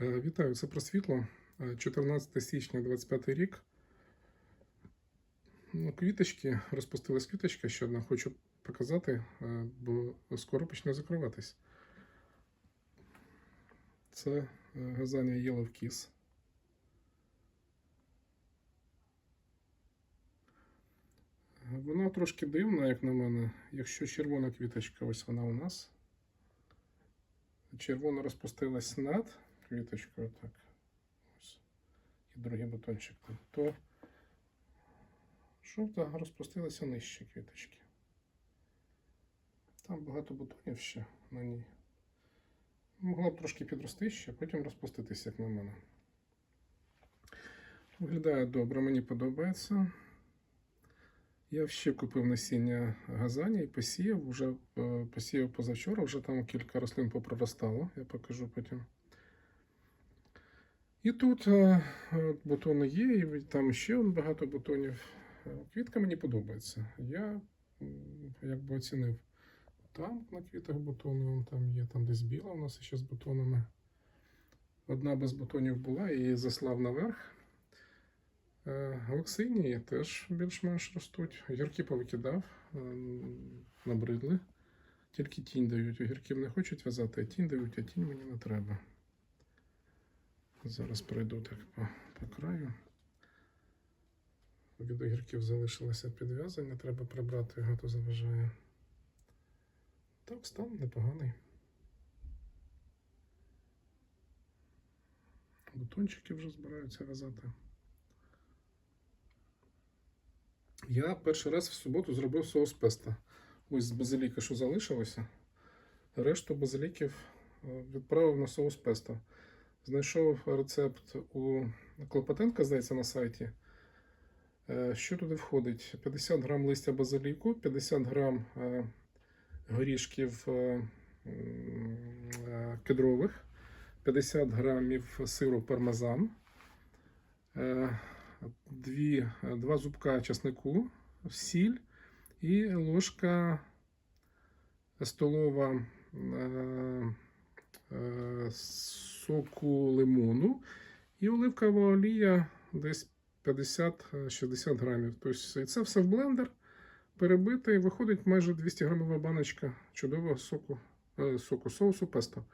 Е, Вітаю, це про світло. Е, 14 січня 25 рік. Ну, Квіточки, розпустилась квіточка ще одна. Хочу показати, е, бо скоро почне закриватись. Це е, газання Yellow Kiss. Вона трошки дивна, як на мене. Якщо червона квіточка, ось вона у нас. Червона розпустилась над квіточкою, так. Ось. І другий бутончик. То жовта розпустилася нижче квіточки. Там багато бутонів ще на ній. Могла б трошки підрости ще, потім розпуститися, як на мене. Виглядає добре, мені подобається. Я ще купив насіння газані і посіяв. Вже е, посіяв позавчора, вже там кілька рослин попроростало, я покажу потім. І тут е, е, бутони є, і там ще багато бутонів. Е, Квітка мені подобається. Я м, якби оцінив. Там на квітах бутони, вон там є, там десь біла у нас ще з бутонами. Одна без бутонів була і заслав наверх. Галаксинії теж більш-менш ростуть. Огірки повикидав, набридли. Тільки тінь дають. Огірків не хочуть в'язати, а тінь дають, а тінь мені не треба. Зараз пройду так по, по краю. Від огірків залишилося підв'язання, треба прибрати його, то заважає. Так, стан непоганий. Бутончики вже збираються в'язати. Я перший раз в суботу зробив соус песто. Ось з базиліка, що залишилося. Решту базиліків е, відправив на соус песто. Знайшов рецепт у Клопотенка, здається, на сайті. Е, Що туди входить? 50 грам листя базиліку, 50 грам е, горішків е, кедрових, 50 грамів сиру пармезан, е, дві, два зубка часнику, сіль і ложка столова соку лимону і оливкова олія десь 50-60 грамів. Тобто це все в блендер перебити і виходить майже 200 грамова баночка чудового соку, е, соку соусу песто.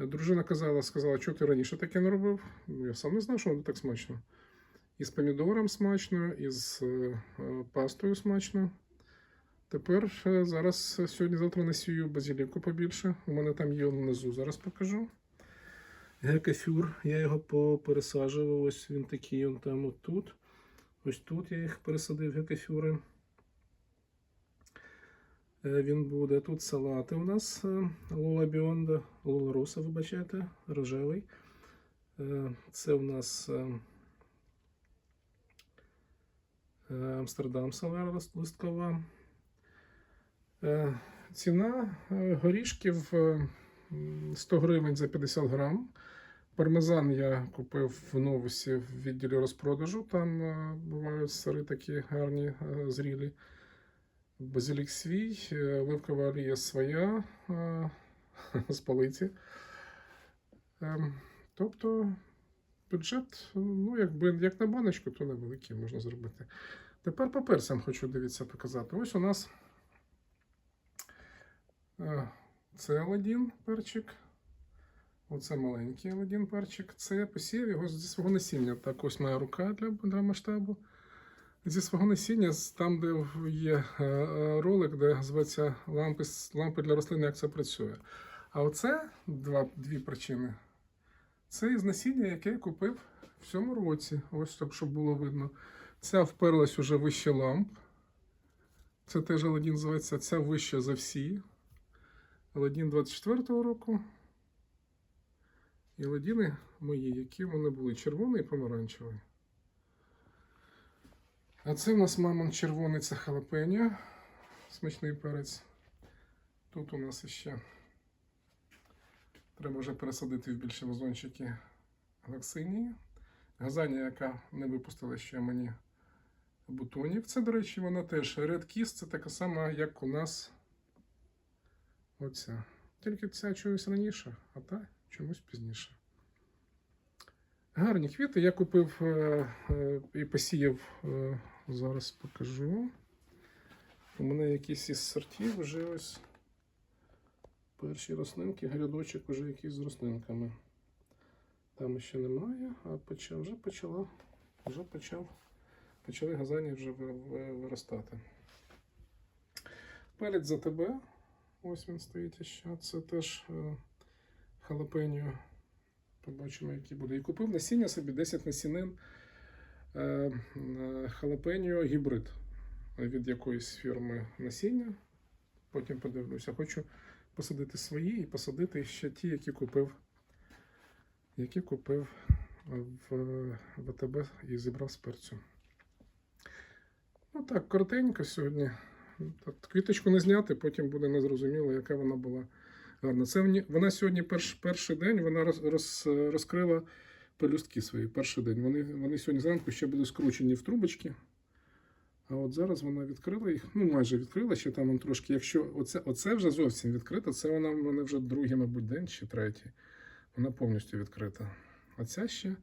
Е, Дружина казала, сказала, що ти раніше таке не робив. Ну, Я сам не знав, що воно так смачно. І з помідором смачно, і з е, е, пастою смачно. Тепер е, зараз е, сьогодні-завтра насію базиліку побільше. У мене там є внизу, зараз покажу. Гекафюр, я його попересаджував. Ось він такий, он там отут. Ось тут я їх пересадив гекафюри. Е, Він буде. Тут салати у нас Лола Біонда, Лола Роса, вибачайте, рожевий. Це у нас Амстердам салера листкова. Е, Ціна е, горішків е, 100 гривень за 50 грам. Пармезан я купив в новусі в відділі розпродажу. Там е, бувають сири такі гарні, е, зрілі. Базилік свій, е, оливкова олія своя е, з полиці. Ем, Тобто бюджет, ну, якби як на баночку, то невеликий можна зробити. Тепер по перцям хочу дивіться показати. Ось у нас е, це Аладдін перчик. Оце маленький Аладдін перчик. Це посів його зі свого насіння. Так, ось моя рука для, для масштабу. Зі свого насіння, там, де є е, е, ролик, де зветься лампи, лампи для рослин, як це працює. А оце два, дві причини. Це із насіння, яке я купив в цьому році. Ось так, щоб було видно. Ця вперлась уже вище ламп. Це теж Аладдін зветься. Ця вища за всі. Аладдін 24-го року. І Аладдіни мої, які вони були червоний і помаранчевий. А це у нас мамон червоний це халапеньо. Смачний перець. Тут у нас ще треба вже пересадити в більші вазончики галаксинії. Газання, яка не випустила ще мені бутонів. Це, до речі, вона теж Kiss, це така сама, як у нас оця. Тільки ця чогось раніше, а та чомусь пізніше. Гарні квіти. Я купив е, е, і посіяв, е, зараз покажу. У мене якісь із сортів вже ось перші рослинки, грядочок вже якісь з рослинками. Там ще немає, а почав, вже почала, вже почав, почали газані вже ви- ви- виростати. Перець за тебе. Ось він стоїть ще. Це теж е, халапеньо. Побачимо, який буде. І купив насіння собі 10 насінин е, халапеньо гібрид від якоїсь фірми насіння. Потім подивлюся. Хочу посадити свої і посадити ще ті, які купив, які купив в ВТБ і зібрав з перцю. Ну так, коротенько сьогодні. Так, квіточку не зняти, потім буде незрозуміло, яка вона була гарна. Це вона сьогодні перш, перший день вона роз, роз, розкрила пелюстки свої. Перший день. Вони, вони сьогодні зранку ще були скручені в трубочки. А от зараз вона відкрила їх, ну майже відкрила, ще там трошки. Якщо оце, оце вже зовсім відкрита, це вона в мене вже другий, мабуть, день чи третій. Вона повністю відкрита. А ця ще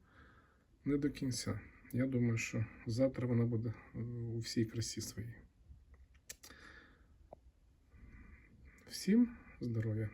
не до кінця. Я думаю, що завтра вона буде у всій красі своїй. Всім здоров'я!